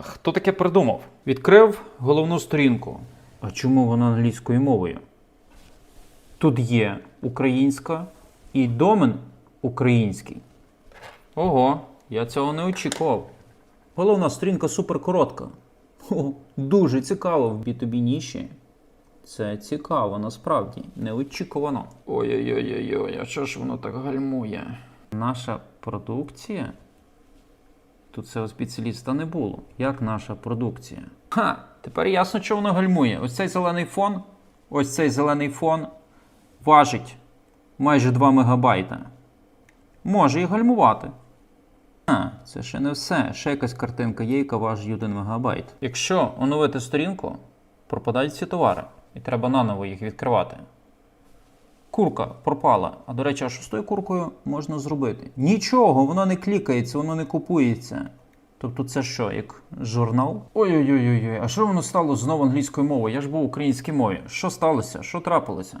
Хто таке придумав? Відкрив головну сторінку. А чому вона англійською мовою? Тут є українська і домен український. Ого, я цього не очікував. Головна сторінка суперкоротка. О, дуже цікаво в B2B ніші. Це цікаво, насправді, неочікувано. Ой-ой-ой, а що ж воно так гальмує? Наша продукція? Тут цього спеціаліста не було. Як наша продукція? Ха! Тепер ясно, що воно гальмує. Ось цей зелений фон, ось цей зелений фон важить майже 2 мегабайта. Може і гальмувати. А, це ще не все. Ще якась картинка є, яка важить 1 мегабайт. Якщо оновити сторінку, пропадають всі товари, і треба наново їх відкривати. Курка пропала. А до речі, а що з тою куркою можна зробити? Нічого, воно не клікається, воно не купується. Тобто це що, як журнал? Ой-ой-ой, а що воно стало знову англійською мовою? Я ж був в українській мові. Що сталося? Що трапилося?